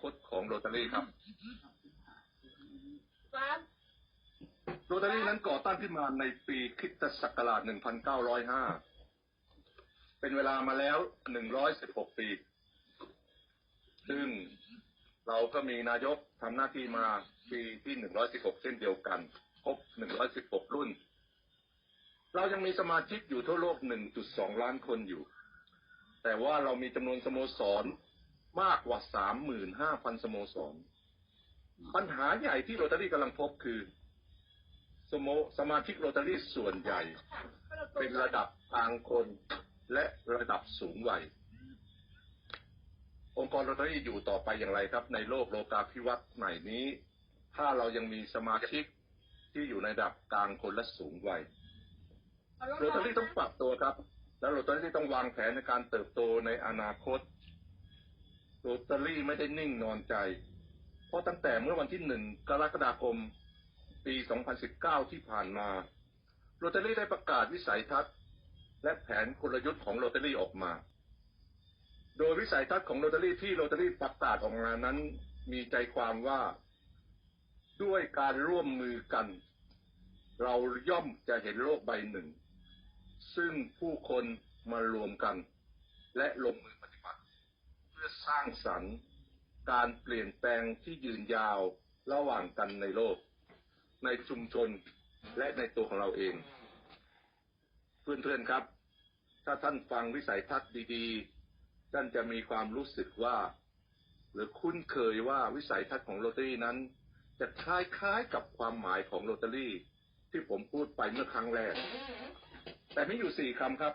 คตของโรตารี่ครับครับโรตารี่นั้นก่อตั้งขึ้นมาในปีคริสตศักราช 1905 เป็นเวลามาแล้ว 116 ปี ซึ่งเราก็มีนายกทำหน้าที่มาปีที่ 116 เช่นเดียวกัน ครบ 116 รุ่น เรายังมีสมาชิกอยู่ทั่วโลก 1.2 ล้านคนอยู่ แต่ว่าเรามีจำนวนสโมสร มากกว่า35,000สโมสร ปัญหาใหญ่ที่โรตารี่กำลังพบคือสโมสมาชิกโรตารี่ส่วนใหญ่ เป็นระดับกลางคนและระดับสูงวัย องค์กรโรตารี่อยู่ต่อไปอย่างไรครับ ในโลกโลกาภิวัตน์ใหม่นี้ ถ้าเรายังมีสมาชิกที่อยู่ในระดับกลางคนและสูงวัยโรตารี่ต้องปรับตัวครับ แล้วโรตารี่ต้องวางแผนในการเติบโตในอนาคต โรตารี่ไม่ได้นิ่งนอนใจ เพราะตั้งแต่เมื่อวันที่หนึ่งกรกฎาคม ปี 2019 ที่ผ่านมา โรตารี่ได้ประกาศวิสัยทัศน์ และแผนกลยุทธ์ของโรตารี่ออกมา โดยวิสัยทัศน์ของโรตารี่ที่โรตารี่ประกาศออกมานั้น มีใจความว่าด้วยการร่วมมือกัน เราย่อมจะเห็นโลกใบหนึ่ง ซึ่งผู้คนมารวมกัน และลงมือป พื่อสร้างสรรค์การเปลี่ยนแปลงที่ยืนยาวระหว่างกันในโลก ในชุมชนและในตัวของเราเอง เพื่อนๆครับ ถ้าท่านฟังวิสัยทัศน์ดีๆ ท่านจะมีความรู้สึกว่า หรือคุ้นเคยว่าวิสัยทัศน์ของโรตารี่นั้น จะคล้ายๆกับความหมายของโรตารี่ ที่ผมพูดไปเมื่อครั้งแรก แต่มีอยู่สี่คำครับ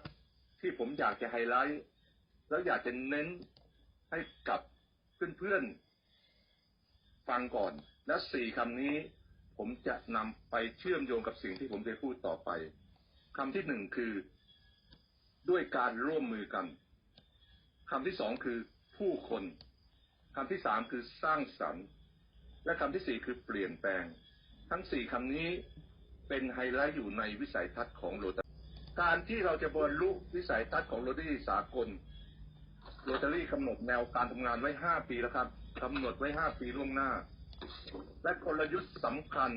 ที่ผมอยากจะไฮไลท์ แล้วอยากจะเน้น ให้กับเพื่อนๆฟังก่อน แล้วสี่คำนี้ผมจะนำไปเชื่อมโยงกับสิ่งที่ผมจะพูดต่อไปคำที่หนึ่งคือ ด้วยการร่วมมือกันคำที่สองคือผู้คนคำที่สามคือสร้างสรรค์ และคำที่สี่คือเปลี่ยนแปลง ทั้งสี่คำนี้เป็นไฮไลท์อยู่ในวิสัยทัศน์ของโรตารี่การที่เราจะบรรลุวิสัยทัศน์ของโรตีสากล โรตารี่กำหนดแนวการทำงานไว้ห้าปีแล้วครับกำหนดไว้ห้าปีล่วงหน้า และกลยุทธ์สำคัญ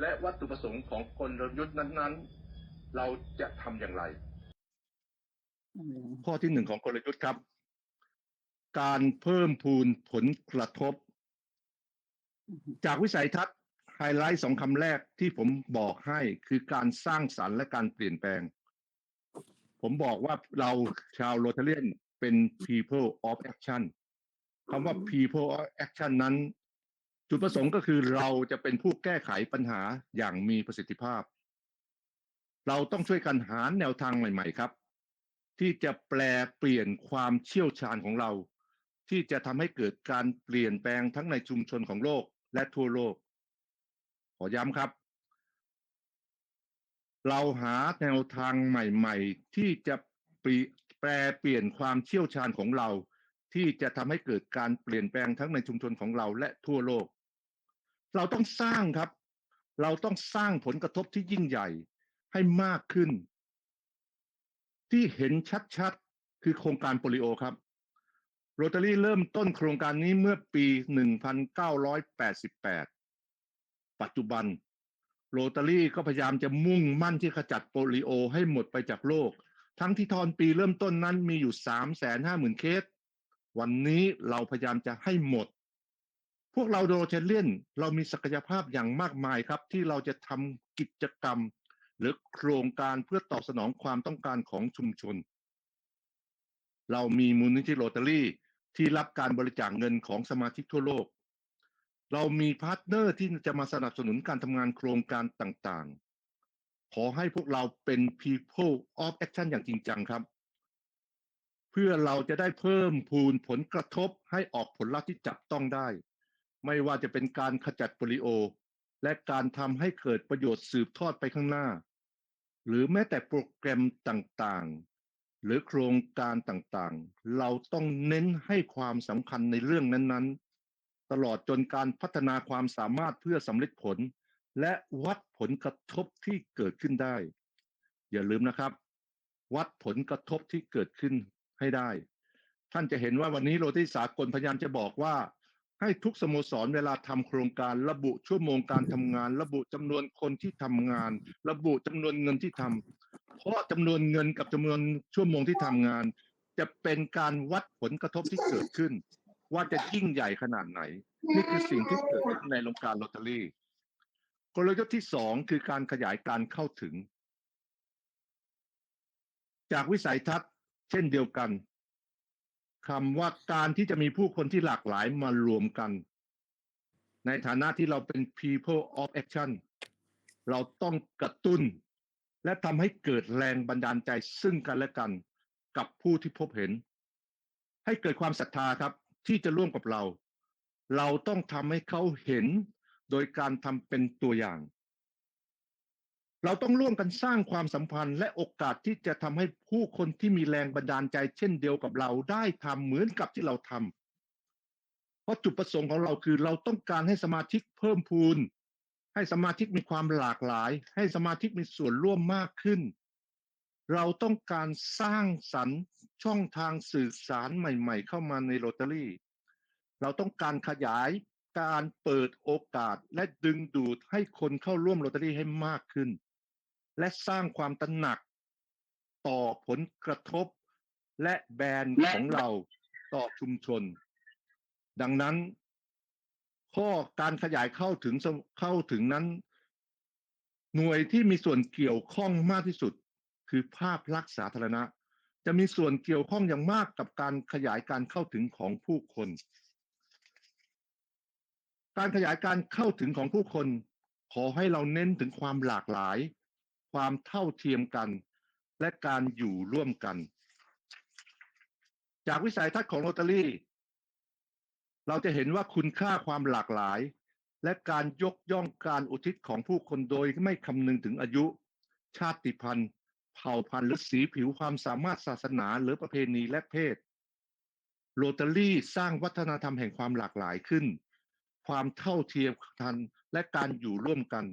และวัตถุประสงค์ของกลยุทธ์นั้น ๆ เราจะทำอย่างไร ข้อที่หนึ่งของกลยุทธ์ครับ การเพิ่มพูนผลกระทบ จากวิสัยทัศน์ไฮไลท์สองคำแรกที่ผมบอกให้คือการสร้างสรรค์และการเปลี่ยนแปลง ผมบอกว่าเราชาวโรตาเลียน เป็น people of action คำว่า people of action นั้น จุดประสงค์ก็คือเราจะเป็นผู้แก้ไขปัญหาอย่างมีประสิทธิภาพ เราต้องช่วยกันหาแนวทางใหม่ ๆ ครับ ที่จะแปลเปลี่ยนความเชี่ยวชาญของเรา ที่จะทำให้เกิดการเปลี่ยนแปลงทั้งในชุมชนของโลกและทั่วโลก ขอย้ำครับเราหาแนวทางใหม่ ๆ ที่จะเปลี่ยน แปลเปลี่ยนความเชี่ยวชาญของเรา ที่จะทำให้เกิดการเปลี่ยนแปลงทั้งในชุมชนของเราและทั่วโลก เราต้องสร้างครับ เราต้องสร้างผลกระทบที่ยิ่งใหญ่ให้มากขึ้น ที่เห็นชัดๆ คือโครงการโปลิโอครับโรตารี่เริ่มต้นโครงการนี้เมื่อปี 1988 ปัจจุบัน โรตารี่ก็พยายามจะมุ่งมั่นที่ขจัดโปลิโอให้หมดไปจากโลก ทั้งที่ทอนปีเริ่มต้นนั้นมีอยู่350,000เคส วันนี้เราพยายามจะให้หมด พวกเราโรเทเลียนเรามีศักยภาพอย่างมากมายครับ ที่เราจะทำกิจกรรม หรือโครงการเพื่อตอบสนองความต้องการของชุมชน เรามีมูลนิธิโรตารี่ที่รับการบริจาคเงินของสมาชิกทั่วโลก เรามีพาร์ทเนอร์ที่จะมาสนับสนุนการทำงานโครงการต่าง ขอให้พวกเราเป็น people of action อย่างจริงจังครับ เพื่อเราจะได้เพิ่มพูนผลกระทบให้ออกผลลัพธ์ที่จับต้องได้ ไม่ว่าจะเป็นการขจัดโปลิโอ และการทำให้เกิดประโยชน์สืบทอดไปข้างหน้า หรือแม้แต่โปรแกรมต่างๆ หรือโครงการต่างๆ เราต้องเน้นให้ความสำคัญในเรื่องนั้นๆ ตลอดจนการพัฒนาความสามารถเพื่อสำเร็จผล และวัดผลกระทบที่เกิดขึ้นได้ อย่าลืมนะครับ วัดผลกระทบที่เกิดขึ้นให้ได้ ท่านจะเห็นว่าวันนี้โรตีสากลพยายามจะบอกว่า ให้ทุกสโมสรเวลาทำโครงการระบุชั่วโมงการทำงาน ระบุจำนวนคนที่ทำงาน ระบุจำนวนเงินที่ทำเพราะจำนวนเงินกับจำนวนชั่วโมงที่ทำงาน จะเป็นการวัดผลกระทบที่เกิดขึ้น ว่าจะยิ่งใหญ่ขนาดไหน นี่คือสิ่งที่เกิดขึ้นในโรงการลอตเตอรี่ กลยุทธ์ที่สองคือการขยายการเข้าถึง จากวิสัยทัศน์ เช่นเดียวกันคำว่าการที่จะมีผู้คนที่หลากหลายมารวมกัน ในฐานะที่เราเป็น people of action เราต้องกระตุ้น และทำให้เกิดแรงบันดาลใจซึ่งกันและกันกับผู้ที่พบเห็น ให้เกิดความศรัทธาครับที่จะร่วมกับเรา เราต้องทำให้เขาเห็น โดยการทำเป็นตัวอย่าง เราต้องร่วมกันสร้างความสัมพันธ์และโอกาสที่จะทำให้ผู้คนที่มีแรงบันดาลใจเช่นเดียวกับเราได้ทำเหมือนกับที่เราทำเพราะจุดประสงค์ของเราคือเราต้องการให้สมาชิกเพิ่มพูน ให้สมาชิกมีความหลากหลาย ให้สมาชิกมีส่วนร่วมมากขึ้น เราต้องการสร้างสรรค์ช่องทางสื่อสารใหม่ ๆ เข้ามาในโรตารี่เราต้องการขยาย การเปิดโอกาสและดึงดูดให้คนเข้าร่วมโรตารี่ให้มากขึ้น และสร้างความตระหนักต่อผลกระทบและแบรนด์ของเราต่อชุมชน ดังนั้น ข้อการขยายเข้าถึงเข้าถึงนั้น หน่วยที่มีส่วนเกี่ยวข้องมากที่สุด คือภาพลักษณ์สาธารณะ จะมีส่วนเกี่ยวข้องอย่างมากกับการขยายการเข้าถึงของผู้คน การขยายการเข้าถึงของผู้คน ขอให้เราเน้นถึงความหลากหลาย ความเท่าเทียมกัน และการอยู่ร่วมกัน จากวิสัยทัศน์ของโรตารี่ เราจะเห็นว่าคุณค่าความหลากหลาย และการยกย่องการอุทิศของผู้คนโดยไม่คำนึงถึงอายุ ชาติพันธุ์ เผ่าพันธุ์หรือสีผิวความสามารถศาสนาหรือประเพณีและเพศโรตารี่สร้างวัฒนธรรมแห่งความหลากหลายขึ้น ความเท่าเทียมกันและการอยู่ร่วมกัน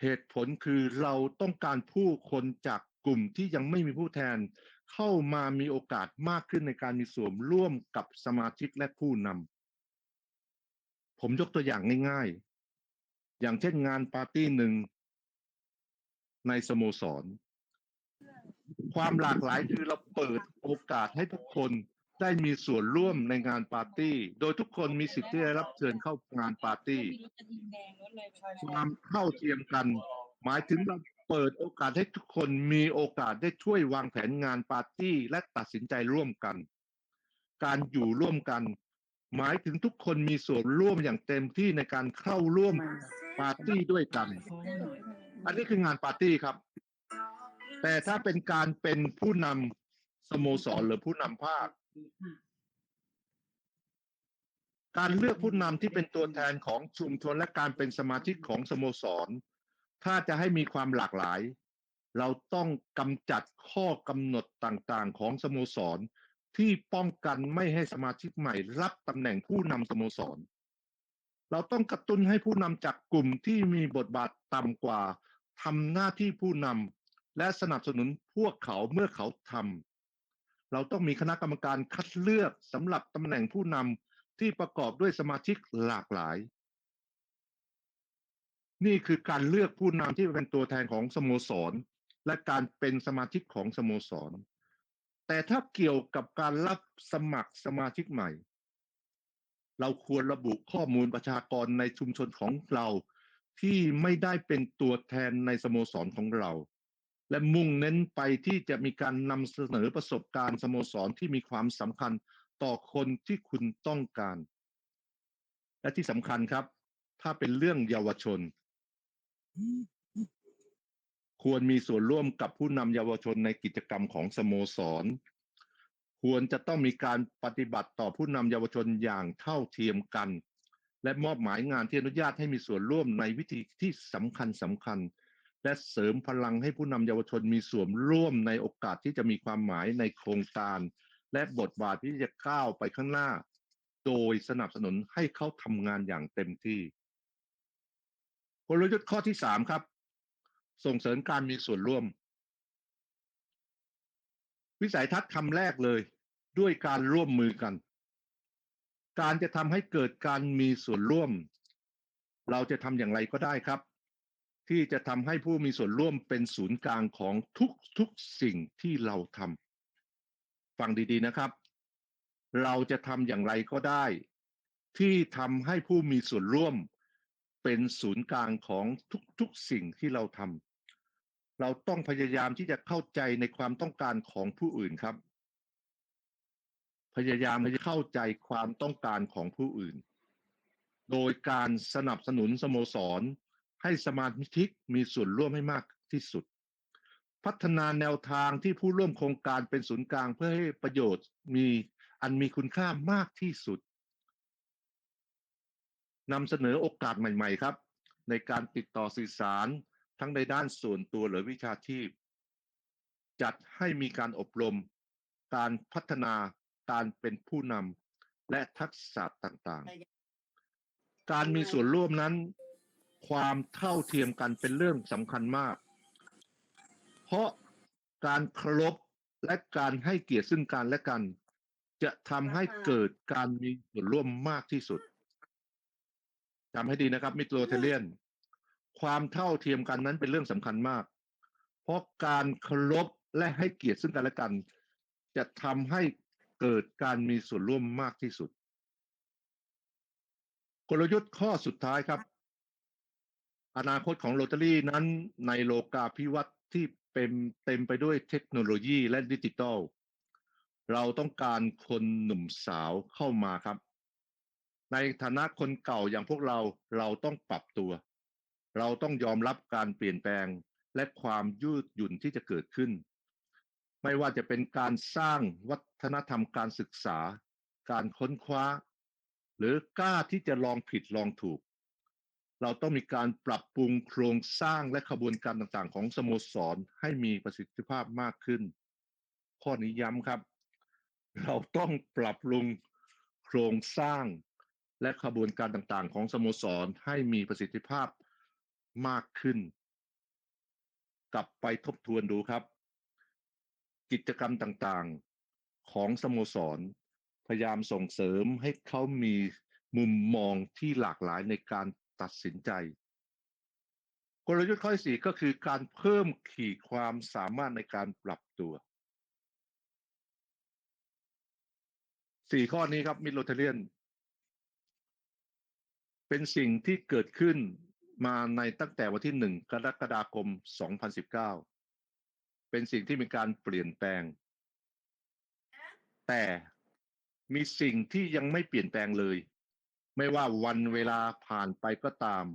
เหตุผลคือเราต้องการผู้คนจากกลุ่มที่ยังไม่มีผู้แทน เข้ามามีโอกาสมากขึ้นในการมีส่วนร่วมกับสมาชิกและผู้นำผมยกตัวอย่างง่ายๆ อย่างเช่นงานปาร์ตี้หนึ่งในสโมสร ความหลากหลายคือเราเปิดโอกาสให้ทุกคน ได้มีส่วนร่วมในงานปาร์ตี้ โดยทุกคนมีสิทธิ์ที่ได้รับเชิญเข้างานปาร์ตี้ ความเท่าเทียมกัน หมายถึงเราเปิดโอกาสให้ทุกคนมีโอกาสได้ช่วยวางแผนงานปาร์ตี้ และตัดสินใจร่วมกัน การอยู่ร่วมกัน หมายถึงทุกคนมีส่วนร่วมอย่างเต็มที่ในการเข้าร่วมปาร์ตี้ด้วยกัน อันนี้คืองานปาร์ตี้ครับ แต่ถ้าเป็นการเป็นผู้นำสโมสรหรือผู้นำภาค การเลือกผู้นำที่เป็นตัวแทนของชุมชนและการเป็นสมาชิกของสโมสร ถ้าจะให้มีความหลากหลาย เราต้องกำจัดข้อกำหนดต่างๆ ของสโมสร ที่ป้องกันไม่ให้สมาชิกใหม่ รับตำแหน่งผู้นำสโมสร เราต้องกระตุ้นให้ผู้นำจากกลุ่มที่มีบทบาทต่ำกว่าทำหน้าที่ผู้นำและสนับสนุนพวกเขาเมื่อเขาทำ เราต้องมีคณะกรรมการคัดเลือกสำหรับตำแหน่งผู้นำที่ประกอบด้วยสมาชิกหลากหลาย นี่คือการเลือกผู้นำที่เป็นตัวแทนของสโมสร และการเป็นสมาชิกของสโมสร แต่ถ้าเกี่ยวกับการรับสมัครสมาชิกใหม่ เราควรระบุข้อมูลประชากรในชุมชนของเราที่ไม่ได้เป็นตัวแทนในสโมสรของเรา และมุ่งเน้นไปที่จะมีการนำเสนอประสบการณ์สโมสรที่มีความสำคัญต่อคนที่คุณต้องการ และที่สำคัญครับ ถ้าเป็นเรื่องเยาวชน ควรมีส่วนร่วมกับผู้นำเยาวชนในกิจกรรมของสโมสร ควรจะต้องมีการปฏิบัติต่อผู้นำเยาวชนอย่างเท่าเทียมกัน และมอบหมายงานที่อนุญาตให้มีส่วนร่วมในวิธีที่สำคัญสำคัญ และเสริมพลังให้ผู้นำเยาวชนมีส่วนร่วมในโอกาสที่จะมีความหมายในโครงการ และบทบาทที่จะก้าวไปข้างหน้า โดยสนับสนุนให้เขาทำงานอย่างเต็มที่กลยุทธ์ข้อที่สามครับ ส่งเสริมการมีส่วนร่วม วิสัยทัศน์คำแรกเลย ด้วยการร่วมมือกัน การจะทำให้เกิดการมีส่วนร่วม เราจะทำอย่างไรก็ได้ครับ ที่จะทำให้ผู้มีส่วนร่วมเป็นศูนย์กลางของทุกทุกสิ่งที่เราทำฟังดีๆนะครับ เราจะทำอย่างไรก็ได้ ที่ทำให้ผู้มีส่วนร่วม เป็นศูนย์กลางของทุกๆสิ่งที่เราทำเราต้องพยายามที่จะเข้าใจในความต้องการของผู้อื่นครับ พยายามที่จะเข้าใจความต้องการของผู้อื่น โดยการสนับสนุนสโมสร ให้สมาชิกมีส่วนร่วมให้มากที่สุด พัฒนาแนวทางที่ผู้ร่วมโครงการเป็นศูนย์กลางเพื่อให้ประโยชน์มีอันมีคุณค่ามากที่สุดนำเสนอโอกาสใหม่ ๆ ครับ ในการติดต่อสื่อสารทั้งในด้านส่วนตัวหรือวิชาชีพ จัดให้มีการอบรม การพัฒนาการเป็นผู้นำและทักษะต่างๆ การมีส่วนร่วมนั้น ความเท่าเทียมกันเป็นเรื่องสำคัญมาก เพราะการเคารพและการให้เกียรติซึ่งกันและกัน จะทำให้เกิดการมีส่วนร่วมมากที่สุดจำให้ดีนะครับ มิโตรเทเลียน ความเท่าเทียมกันนั้นเป็นเรื่องสำคัญมาก เพราะการเคารพและให้เกียรติซึ่งกันและกัน จะทำให้เกิดการมีส่วนร่วมมากที่สุด กลยุทธ์ข้อสุดท้ายครับ อนาคตของโรตารี่นั้นในโลกาภิวัตน์ที่เป็นเต็มไปด้วยเทคโนโลยีและดิจิทัล เราต้องการคนหนุ่มสาวเข้ามาครับ ในฐานะคนเก่าอย่างพวกเราเราต้องปรับตัว เราต้องยอมรับการเปลี่ยนแปลงและความยืดหยุ่นที่จะเกิดขึ้น ไม่ว่าจะเป็นการสร้างวัฒนธรรมการศึกษา การค้นคว้า หรือกล้าที่จะลองผิดลองถูก เราต้องมีการปรับปรุงโครงสร้างและขบวนการต่างๆ ของสโมสรให้มีประสิทธิภาพมากขึ้น ข้อนี้ย้ำครับ เราต้องปรับปรุงโครงสร้างและขบวนการต่างๆ ของสโมสรให้มีประสิทธิภาพมากขึ้น กลับไปทบทวนดูครับ กิจกรรมต่างๆของสโมสร พยายามส่งเสริมให้เขามีมุมมองที่หลากหลายในการ ตัดสินใจ กลยุทธ์ข้อที่สี่ก็คือการเพิ่มขีดความสามารถในการปรับตัวสี่ข้อนี้ครับมิโลเทเลียน เป็นสิ่งที่เกิดขึ้นมาในตั้งแต่วันที่หนึ่งกรกฎาคม 2019 เป็นสิ่งที่มีการเปลี่ยนแปลง แต่มีสิ่งที่ยังไม่เปลี่ยนแปลงเลย ไม่ว่าวันเวลาผ่านไปก็ตาม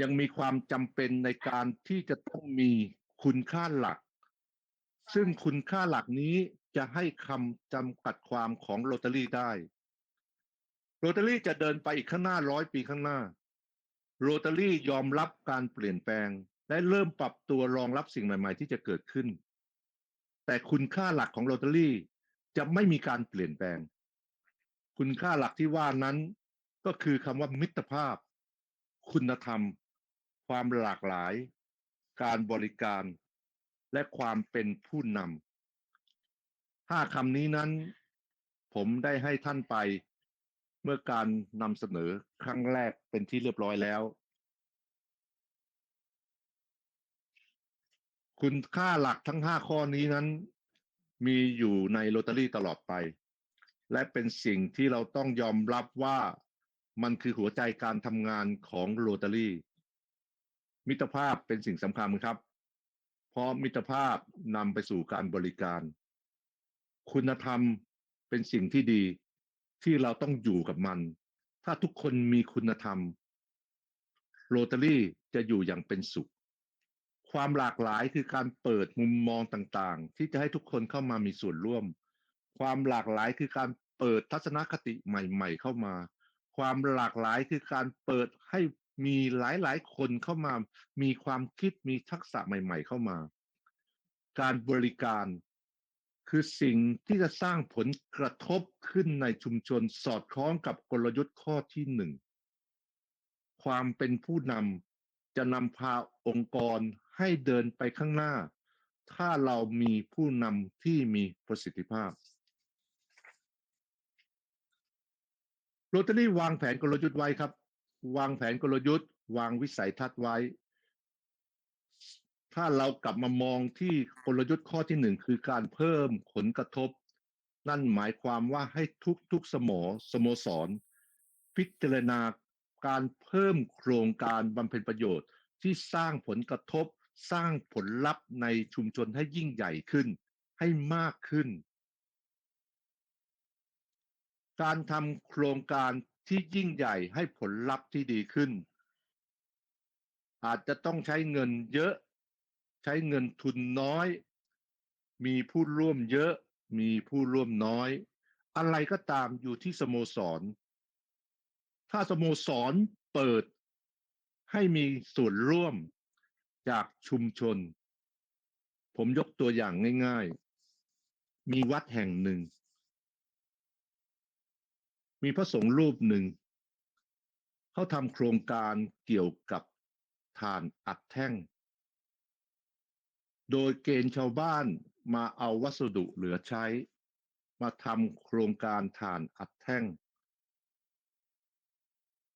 ยังมีความจำเป็นในการที่จะต้องมีคุณค่าหลัก ซึ่งคุณค่าหลักนี้จะให้คำจำกัดความของโรตารี่ได้ โรตารี่จะเดินไปอีกข้างหน้าร้อยปีข้างหน้า โรตารี่ยอมรับการเปลี่ยนแปลง และเริ่มปรับตัวรองรับสิ่งใหม่ ๆ ที่จะเกิดขึ้น แต่คุณค่าหลักของโรตารี่จะไม่มีการเปลี่ยนแปลง คุณค่าหลักที่ว่านั้นก็คือคำว่ามิตรภาพ คุณธรรม ความหลากหลาย การบริการ และความเป็นผู้นำห้าคำนี้นั้น ผมได้ให้ท่านไปเมื่อการนำเสนอครั้งแรกเป็นที่เรียบร้อยแล้ว คุณค่าหลักทั้งห้าข้อนี้นั้น มีอยู่ในโรตารี่ตลอดไป และเป็นสิ่งที่เราต้องยอมรับว่ามันคือหัวใจการทำงานของโรตารี่มิตรภาพเป็นสิ่งสำคัญครับ เพราะมิตรภาพนำไปสู่การบริการ คุณธรรมเป็นสิ่งที่ดีที่เราต้องอยู่กับมัน ถ้าทุกคนมีคุณธรรมโรตารี่จะอยู่อย่างเป็นสุข ความหลากหลายคือการเปิดมุมมองต่างๆ ที่จะให้ทุกคนเข้ามามีส่วนร่วม ความหลากหลายคือการ เปิดทัศนคติใหม่ ๆ เข้ามา ความหลากหลายคือการเปิดให้มีหลายๆคนเข้ามา มีความคิดมีทักษะใหม่ ๆ เข้ามา การบริการคือสิ่งที่จะสร้างผลกระทบขึ้นในชุมชนสอดคล้องกับกลยุทธ์ข้อที่หนึ่งความเป็นผู้นำจะนำพาองค์กรให้เดินไปข้างหน้า ถ้าเรามีผู้นำที่มีประสิทธิภาพ โรตารี่วางแผนกลยุทธ์ไว้ครับ วางแผนกลยุทธ์ วางวิสัยทัศน์ไว้ ถ้าเรากลับมามองที่กลยุทธ์ข้อที่หนึ่งคือการเพิ่มผลกระทบ นั่นหมายความว่าให้ทุกทุกสโมสโมสร พิจารณาการเพิ่มโครงการบำเพ็ญประโยชน์ ที่สร้างผลกระทบ สร้างผลลัพธ์ในชุมชนให้ยิ่งใหญ่ขึ้น ให้มากขึ้น การทำโครงการที่ยิ่งใหญ่ให้ผลลัพธ์ที่ดีขึ้น อาจจะต้องใช้เงินเยอะ ใช้เงินทุนน้อย มีผู้ร่วมเยอะ มีผู้ร่วมน้อย อะไรก็ตามอยู่ที่สโมสร ถ้าสโมสรเปิดให้มีส่วนร่วมจากชุมชน ผมยกตัวอย่างง่าย ๆ มีวัดแห่งหนึ่ง มีพระสงฆ์รูปหนึ่ง เขาทำโครงการเกี่ยวกับฐานอัดแท่ง โดยเกณฑ์ชาวบ้านมาเอาวัสดุเหลือใช้ มาทำโครงการฐานอัดแท่ง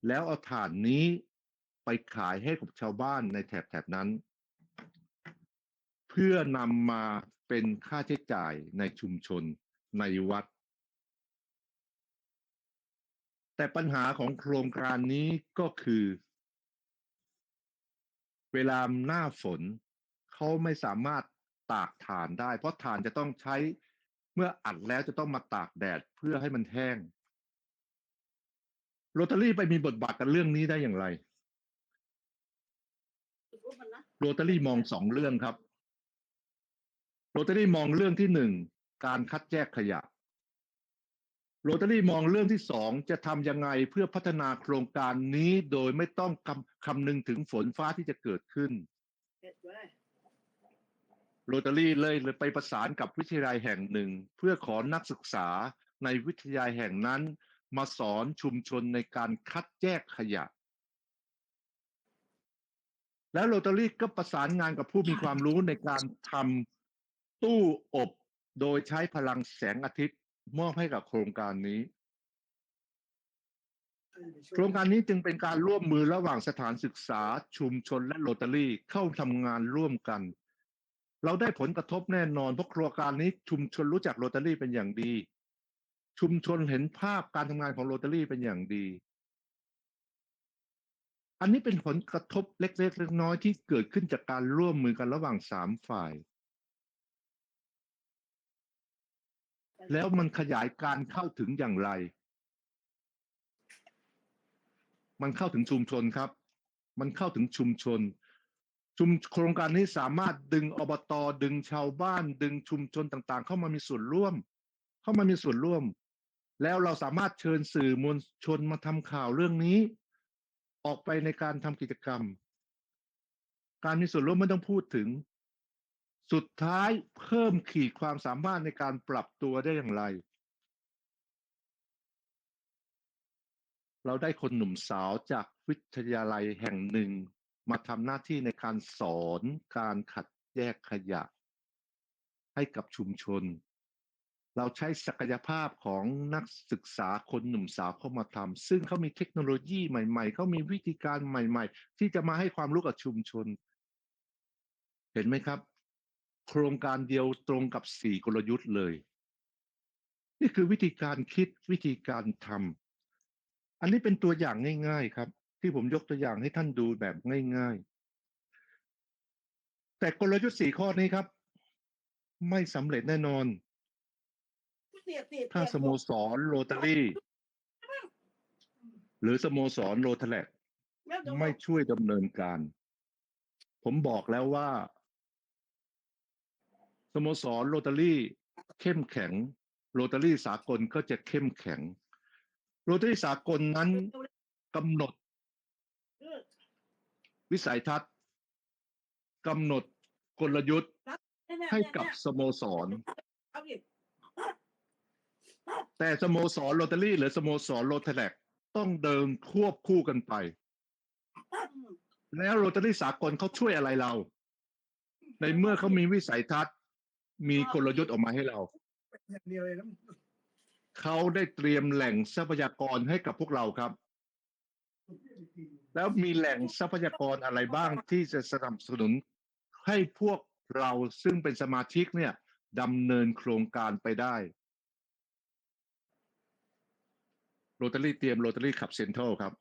แล้วเอาฐานนี้ไปขายให้กับชาวบ้านในแถบๆนั้น เพื่อนำมาเป็นค่าใช้จ่ายในชุมชนในวัด แต่ปัญหาของโครงการนี้ก็คือ เวลาหน้าฝนเขาไม่สามารถตากถ่านได้ เพราะถ่านจะต้องใช้เมื่ออัดแล้วจะต้องมาตากแดดเพื่อให้มันแห้งโรตารี่ไปมีบทบาทกับเรื่องนี้ได้อย่างไรโรตารี่มองสองเรื่องครับโรตารี่มองเรื่องที่หนึ่งการคัดแยกขยะ โรตารี่มองเรื่องที่สองจะทำยังไงเพื่อพัฒนาโครงการนี้โดยไม่ต้องคำคำนึงถึงฝนฟ้าที่จะเกิดขึ้นโรตารี่เลยเลยไปประสานกับวิทยาลัยแห่งหนึ่ง เพื่อขอนักศึกษาในวิทยาลัยแห่งนั้น มาสอนชุมชนในการคัดแยกขยะ แล้วโรตารี่ก็ประสานงานกับผู้มีความรู้ในการทำตู้อบโดยใช้พลังแสงอาทิตย์ มอบให้กับโครงการนี้ โครงการนี้จึงเป็นการร่วมมือระหว่างสถานศึกษา ชุมชนและโรตารี่เข้าทำงานร่วมกัน เราได้ผลกระทบแน่นอนเพราะโครงการนี้ชุมชนรู้จักโรตารี่เป็นอย่างดี ชุมชนเห็นภาพการทำงานของโรตารี่เป็นอย่างดีอันนี้เป็นผลกระทบเล็กๆเล็กน้อยๆที่เกิดขึ้นจากการร่วมมือกันระหว่างสามฝ่าย แล้วมันขยายการเข้าถึงอย่างไร มันเข้าถึงชุมชนครับ มันเข้าถึงชุมชน ชุมโครงการนี้สามารถดึงอบตดึงชาวบ้าน ดึงชุมชนต่างๆ เข้ามามีส่วนร่วม เข้ามามีส่วนร่วม แล้วเราสามารถเชิญสื่อมวลชนมาทำข่าวเรื่องนี้ ออกไปในการทำกิจกรรม การมีส่วนร่วมไม่ต้องพูดถึง สุดท้ายเพิ่มขีดความสามารถในการปรับตัวได้อย่างไร เราได้คนหนุ่มสาวจากวิทยาลัยแห่งหนึ่ง มาทำหน้าที่ในการสอนการขัดแยกขยะ ให้กับชุมชน เราใช้ศักยภาพของนักศึกษาคนหนุ่มสาวเข้ามาทำซึ่งเขามีเทคโนโลยีใหม่ๆ เขามีวิธีการใหม่ ๆ ที่จะมาให้ความรู้กับชุมชน เห็นไหมครับ โครงการเดียวตรงกับสี่กลยุทธ์เลย นี่คือวิธีการคิดวิธีการทำอันนี้เป็นตัวอย่างง่าย ๆ ครับ ที่ผมยกตัวอย่างให้ท่านดูแบบง่าย ๆ แต่กลยุทธ์สี่ข้อนี้ครับ ไม่สำเร็จแน่นอน ถ้าสโมสรโรตารี่หรือสโมสรโรทแลกไม่ช่วยดำเนินการ ผมบอกแล้วว่าส โมสรโรตารี่เข้มแข็ง โรตารี่สากลก็จะเข้มแข็ง โรตารี่สากลนั้นกำหนด วิสัยทัศน์กำหนดกลยุทธ์ให้กับสโมสร แต่สโมสรโรตารี่หรือสโมสรโรทแลกต้องเดินควบคู่กันไป แล้วโรตารี่สากลเขาช่วยอะไรเรา ในเมื่อเขามีวิสัยทัศน์ มีกลยุทธ์ออกมาให้เรา อย่างเดียวเลยนะเขาได้เตรียมแหล่งทรัพยากรให้กับพวกเราครับ แล้วมีแหล่งทรัพยากรอะไรบ้างที่จะสนับสนุนให้พวกเราซึ่งเป็นสมาชิกเนี่ยดำเนินโครงการไปได้โรตารี่เตรียมโรตารี่ขับเซ็นทรัลครับ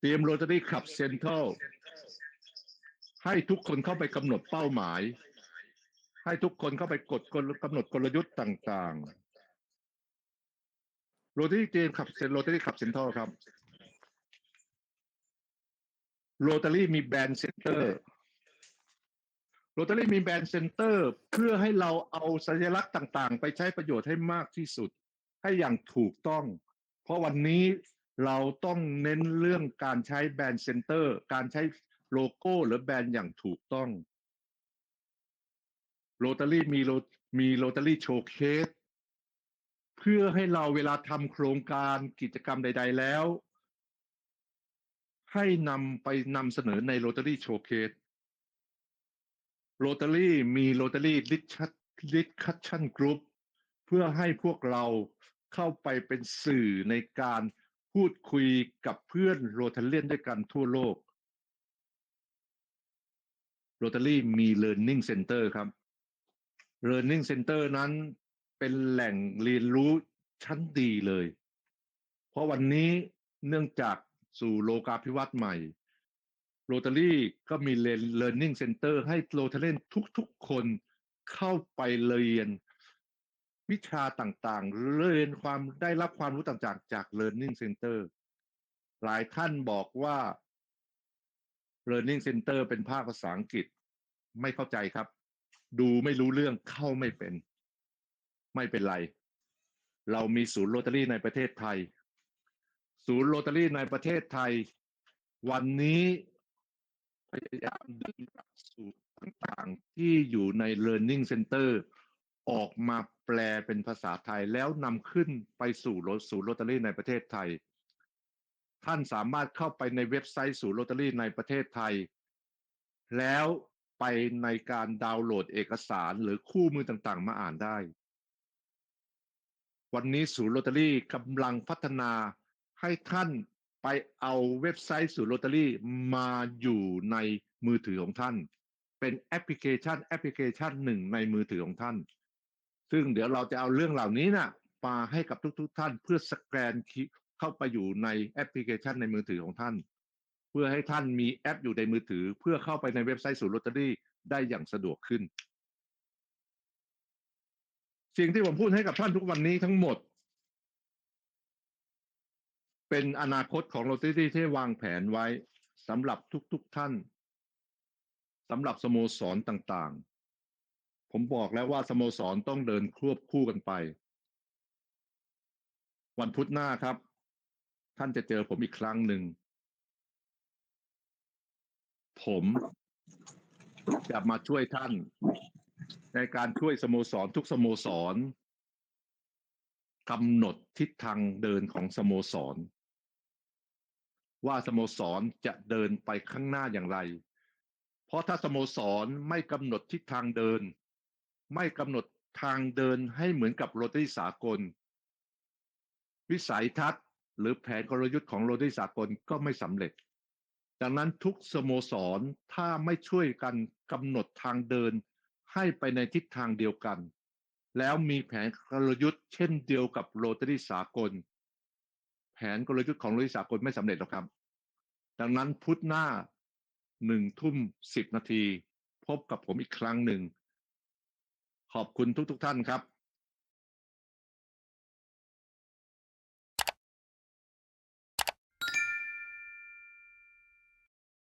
เตรียมโรตารี่ขับเซ็นทรัลให้ทุกคนเข้าไปกำหนดเป้าหมาย ให้ทุกคนเข้าไปกดกกำหนดกลยุทธ์ต่างๆ โรตารี่เตรียมขับเซ็นโรตารี่ขับเซ็นทรัลครับ โรตารี่มีแบรนด์เซ็นเตอร์โรตารี่มีแบรนด์เซ็นเตอร์เพื่อให้เราเอาสัญลักษณ์ต่างๆ ไปใช้ประโยชน์ให้มากที่สุด ให้อย่างถูกต้อง เพราะวันนี้เราต้องเน้นเรื่องการใช้แบรนด์เซ็นเตอร์ การใช้โลโก้หรือแบรนด์อย่างถูกต้อง โรตารี่มีโรมีโรตารี่โชว์เคสเพื่อให้เราเวลาทำโครงการกิจกรรมใด ๆ แล้ว ให้นำไปนำเสนอในโรตารี่โชว์เคสโรตารี่มีโรตารี่ลิชัดลิคัชชั่นกรุ๊ปเพื่อให้พวกเราเข้าไปเป็นสื่อในการพูดคุยกับเพื่อนโรตาเลียนด้วยกันทั่วโลกโรตารี่มี Learning Center ครับ Learning Center นั้นเป็นแหล่งเรียนรู้ชั้นดีเลย เพราะวันนี้เนื่องจากสู่โลกาภิวัตน์ใหม่โรตารี่ก็มี Learning Center ให้โรตาเลีนทุกๆคนเข้าไปเรียนวิชาต่างๆ เรียนความได้รับความรู้ต่างๆ จาก Learning Center หลายท่านบอกว่า Learning Center เป็นภาคภาษาอังกฤษไม่เข้าใจครับ ดูไม่รู้เรื่องเข้าไม่เป็น ไม่เป็นไร เรามีศูนย์โรตารี่ในประเทศไทย ศูนย์โรตารี่ในประเทศไทย วันนี้พยายามดึงหลักสูตรต่างๆที่อยู่ใน Learning Center ออกมาแปลเป็นภาษาไทยแล้วนำขึ้นไปสู่ศูนย์โรตารี่ในประเทศไทย ท่านสามารถเข้าไปในเว็บไซต์ศูนย์โรตารี่ในประเทศไทย แล้ว ไปในการดาวน์โหลดเอกสารหรือคู่มือต่างๆ มาอ่านได้ วันนี้ศูนย์โรตารี่กำลังพัฒนาให้ท่านไปเอาเว็บไซต์ศูนย์โรตารี่มาอยู่ในมือถือของท่าน เป็นแอปพลิเคชันแอปพลิเคชันหนึ่งในมือถือของท่าน ซึ่งเดี๋ยวเราจะเอาเรื่องเหล่านี้นะ่ะมาให้กับทุกๆทท่านเพื่อสแกนเข้าไปอยู่ในแอปพลิเคชันในมือถือของท่าน เพื่อให้ท่านมีแอปอยู่ในมือถือ เพื่อเข้าไปในเว็บไซต์ศูนย์โรตารี่ได้อย่างสะดวกขึ้น สิ่งที่ผมพูดให้กับท่านทุกวันนี้ทั้งหมด เป็นอนาคตของโรตารี่ที่วางแผนไว้สำหรับทุกๆทท่านสำหรับสโมสรต่างๆ ผมบอกแล้วว่าสโมสรต้องเดินควบคู่กันไป วันพุธหน้าครับ ท่านจะเจอผมอีกครั้งหนึ่ง ผมจะมาช่วยท่าน ในการช่วยสโมสรทุกสโมสรกำหนดทิศทางเดินของสโมสร ว่าสโมสรจะเดินไปข้างหน้าอย่างไร เพราะถ้าสโมสรไม่กำหนดทิศทางเดิน ไม่กำหนดทางเดินให้เหมือนกับโรตีสากล วิสัยทัศน์ หรือแผนกลยุทธ์ของโรตีสากลก็ไม่สำเร็จ ดังนั้นทุกสโมสรถ้าไม่ช่วยกันกำหนดทางเดินให้ไปในทิศทางเดียวกัน แล้วมีแผนกลยุทธ์เช่นเดียวกับโรตารีสากล แผนกลยุทธ์ของโรตารีสากลไม่สำเร็จหรอกครับ ดังนั้นพุธหน้าหนึ่งทุ่มสิบนาที พบกับผมอีกครั้งหนึ่ง ขอบคุณทุกๆทท่านครับ